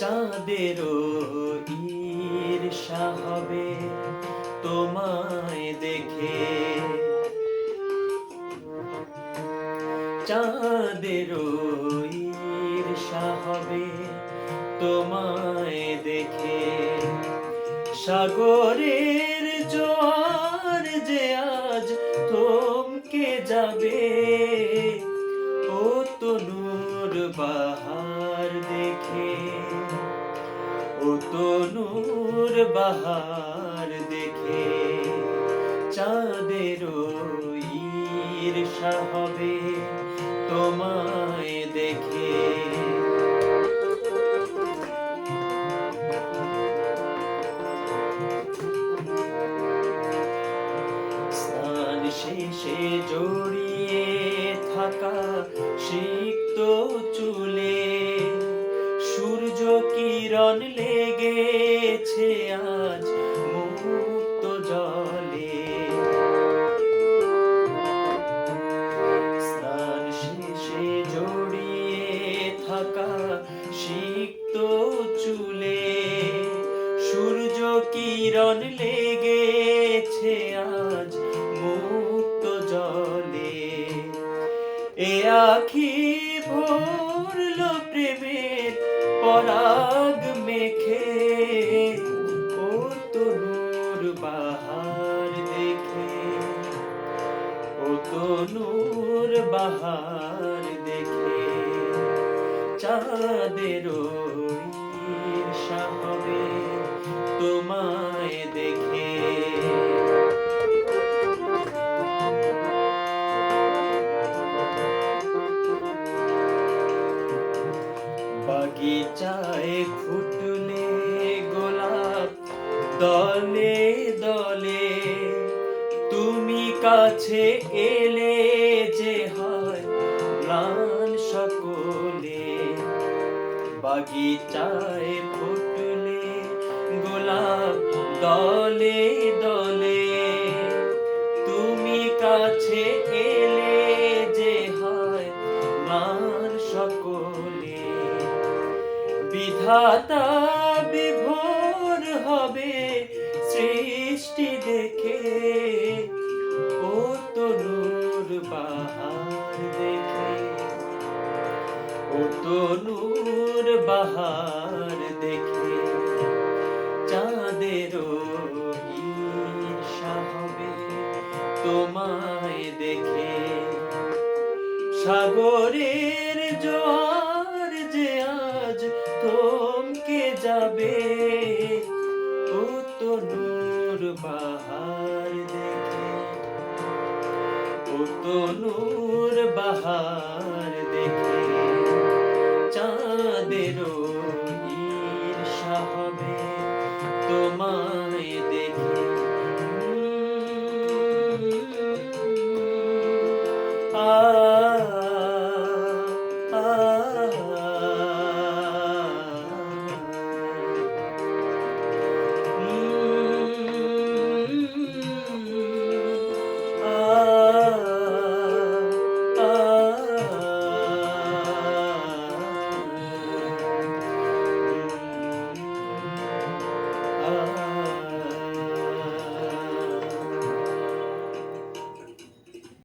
চাঁদেরও ঈর্ষা হবে তোমায় দেখে। চাঁদেরও হবে তোমায় দেখে। সাগরের জোয়ার যে আজ থমকে যাবে, ও তনুর বাহার দেখে। ও তনুর বাহার দেখে, চাঁদের ঈর্ষা হবে। জড়িয়ে থাকা সিক্ত চুলে, সূর্য কিরণ লেগেছে আজ মুক্ত জলে। স্নান শেষে জড়িয়ে থাকা সিক্ত চুলে, সূর্য কিরণ লেগেছে আজ এ আখি ভরল প্রেমের পরাগ মেখে ও তনুর বাহার দেখে, ও তনুর বাহার দেখে, চাঁদের ঈর্ষা হবে তোমায় বাগিচায় ফুটলে গোলাপ দলে দলে। তুমি কাছে এলে যে হয় প্রাণ সকলে। বাগিচায় ফুটলে গোলাপ দলে বিধাতা বিভোর হবে সৃষ্টি দেখে। ও তনুর বাহার দেখে। ও তনুর বাহার দেখে। চাঁদের ঈর্ষা হবে তোমায় দেখে। সাগরের জোয়ার যাবে। ও তো নূর বাহার দেখে। ও তো নূর বাহার দেখে। চাঁদেরও হবে তোমায় দেখে। আ